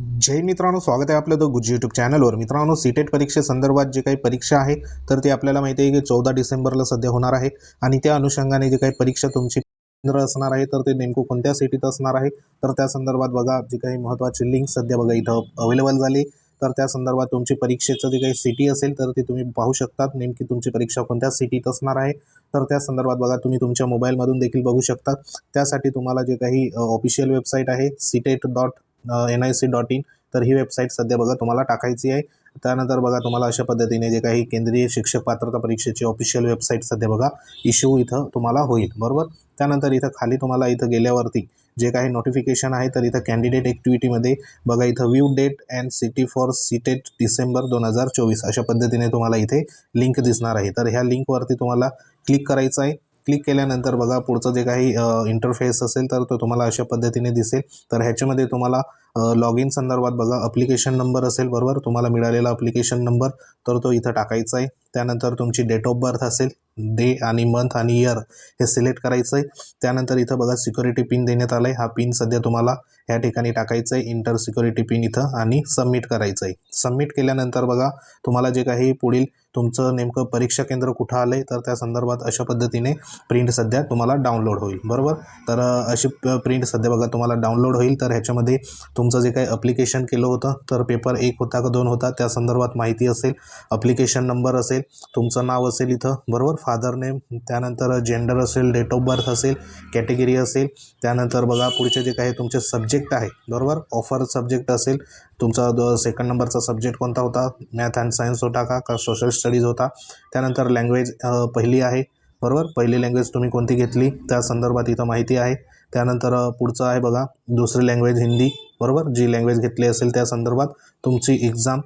जय मित्रांनो स्वागत आहे आपलं द गुज यूट्यूब चॅनलवर मित्रांनो सीटेट परीक्षेसंदर्भात जे काही परीक्षा आहे तर ती आपल्याला माहिती आहे की चौदा डिसेंबरला सध्या होणार आहे आणि त्या अनुषंगाने जे काही परीक्षा तुमची केंद्र असणार आहे तर ते नेमकं कोणत्या सिटीत असणार आहे तर त्या संदर्भात बघा जे काही महत्त्वाची लिंक सध्या बघा इथं अवेलेबल झाली. तर त्या संदर्भात तुमची परीक्षेचं जे काही सिटी असेल तर ती तुम्ही पाहू शकतात नेमकी तुमची परीक्षा कोणत्या सिटीत असणार आहे. तर त्या संदर्भात बघा तुम्ही तुमच्या मोबाईलमधून देखील बघू शकता त्यासाठी तुम्हाला जे काही ऑफिशियल वेबसाईट आहे CTET dot N I C dot in तर ही वेबसाईट सध्या बघा तुम्हाला टाकायची आहे. त्यानंतर बघा तुम्हाला अशा पद्धतीने जे काही केंद्रीय शिक्षक पात्रता परीक्षेची ऑफिशियल वेबसाईट सध्या बघा इश्यू इथं तुम्हाला होईल. बरोबर? त्यानंतर इथं खाली तुम्हाला इथं गेल्यावरती जे काही नोटिफिकेशन आहे तर इथं कॅन्डिडेट ॲक्टिव्हिटीमध्ये बघा इथं view date and city for CTET December दोन हजार चोवीस अशा पद्धतीने तुम्हाला इथे लिंक दिसणार आहे. तर ह्या लिंकवरती तुम्हाला क्लिक करायचं आहे. क्लिक केल्यानंतर बघा पुढचं जे काही इंटरफेस असेल तर तो तुम्हाला अशा पद्धतीने दिसेल. तर ह्याच्यामध्ये तुम्हाला लॉग इन संदर्भात बघा अप्लिकेशन नंबर असेल बरोबर? तुम्हाला मिळालेला अप्लिकेशन नंबर तर तो इथं टाकायचा आहे. त्यानंतर तुमची डेट ऑफ बर्थ असेल डे आणि मंथ आणि इयर हे सिलेक्ट करायचं आहे. त्यानंतर इथं बघा सिक्युरिटी पिन देण्यात आलं आहे हा पिन सध्या तुम्हाला या ठिकाणी टाकायचं आहे. इंटर सिक्युरिटी पिन इथं आणि सबमिट करायचं आहे. सबमिट केल्यानंतर बघा तुम्हाला जे काही पुढील तुमचं नेमकं परीक्षा केंद्र कुठं आलं आहे तर त्या संदर्भात अशा पद्धतीने प्रिंट सध्या तुम्हाला डाउनलोड होईल. बरोबर? तर अशी प्रिंट सध्या बघा तुम्हाला डाउनलोड होईल. तर ह्याच्यामध्ये तुमचं जे काही अप्लिकेशन केलं होतं तर पेपर एक होता का दोन होता त्या संदर्भात माहिती असेल. अप्लिकेशन नंबर असेल तुमचं नाव असेल इथं बरोबर? फादर नेम त्यानंतर जेंडर असेल डेट ऑफ बर्थ असेल कॅटेगरी असेल. त्यानंतर बघा पुढचे जे काही तुमचे सब्जेक्ट आहे बरोबर? ऑफर सब्जेक्ट असेल तुमचा द सेकंड नंबरचा सब्जेक्ट कोणता होता? मॅथ अँड सायन्स होता का? का सोशल स्टडीज होता? त्यानंतर लँग्वेज पहिली आहे बरोबर? पहिली लँग्वेज तुम्ही कोणती घेतली? त्या संदर्भात इथं माहिती आहे. त्यानंतर पुढचं आहे बघा दुसरी लँग्वेज हिंदी बरोबर? जी लँग्वेज घेतली असेल त्या संदर्भात तुमची एक्झाम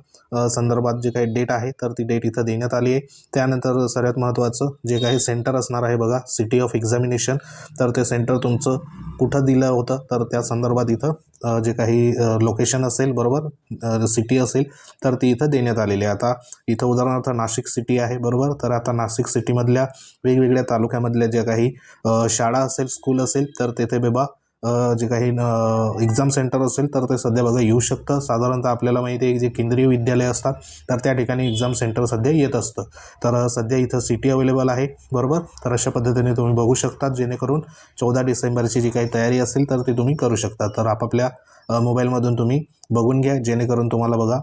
संदर्भात जे काही डेट आहे तर ती डेट इथं देण्यात आली आहे. त्यानंतर सर्वात महत्त्वाचं जे काही सेंटर असणार आहे बघा सिटी ऑफ एक्झामिनेशन तर ते सेंटर तुमचं कुठं दिलं होतं? तर त्या संदर्भात इथं जे काही लोकेशन असेल बरोबर? सिटी असेल तर ती इथं देण्यात आलेली आहे. आता इथं उदाहरणार्थ नाशिक सिटी आहे बरोबर? तर आता नाशिक सिटीमधल्या वेगवेगळ्या तालुक्यामधल्या ज्या काही शाळा असेल स्कूल असेल तर तेथे बेबा जे काही एक्झाम सेंटर असेल तर ते सध्या बघा येऊ शकतं. साधारणतः आपल्याला माहिती आहे जे केंद्रीय विद्यालय असतात तर त्या ठिकाणी एक्झाम सेंटर सध्या येत असतं. तर सध्या इथं सिटी अवेलेबल आहे बरोबर? तर अशा पद्धतीने तुम्ही बघू शकता जेणेकरून चौदा डिसेंबरची जी काही तयारी असेल तर ती तुम्ही करू शकता. तर आपापल्या मोबाईलमधून तुम्ही बघून घ्या जेणेकरून तुम्हाला बघा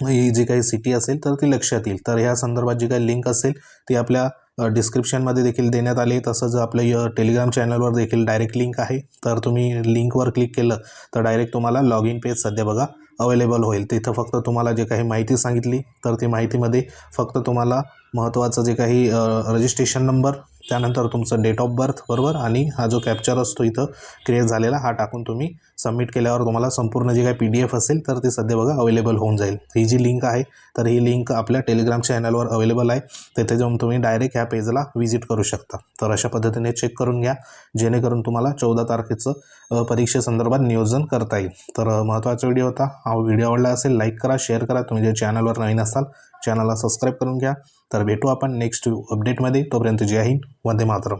ही जी काही सिटी असेल तर ती लक्षात येईल. तर ह्या संदर्भात जी काही लिंक असेल ती आपल्या डिस्क्रिप्शनमध्ये देखील देण्यात आले. तसंच आपलं टेलिग्राम चॅनलवर देखील डायरेक्ट लिंक आहे. तर तुम्ही लिंकवर क्लिक केलं तर डायरेक्ट तुम्हाला लॉग इन पेज सध्या बघा अवेलेबल होईल. तिथं फक्त तुम्हाला जे काही माहिती सांगितली तर ती माहितीमध्ये फक्त तुम्हाला महत्त्वाचं जे काही रजिस्ट्रेशन नंबर त्यानंतर तुमचं डेट ऑफ बर्थ बरोबर? आणि हा जो कॅप्चर असतो इथं क्रिएट झालेला हा टाकून तुम्ही सबमिट केल्यावर तुम्हाला संपूर्ण जे काही पी डी एफ असेल तर ते सध्या बघा अवेलेबल होऊन जाईल. ही जी लिंक आहे तर ही लिंक आपल्या टेलिग्राम चॅनलवर अवेलेबल आहे. तिथे जाऊन तुम्ही डायरेक्ट ह्या पेजला व्हिजिट करू शकता. तर अशा पद्धतीने चेक करून घ्या जेणेकरून तुम्हाला चौदा तारखेचं परीक्षेसंदर्भात नियोजन करता येईल. तर महत्त्वाचा व्हिडिओ होता. हा व्हिडिओ आवडला असेल लाईक करा शेअर करा. तुम्ही जे चॅनलवर नवीन असाल चॅनलला सबस्क्राईब करून घ्या. तर भेटू आपण नेक्स्ट अपडेटमध्ये तोपर्यंत जय हिंद. वंदे मातरम.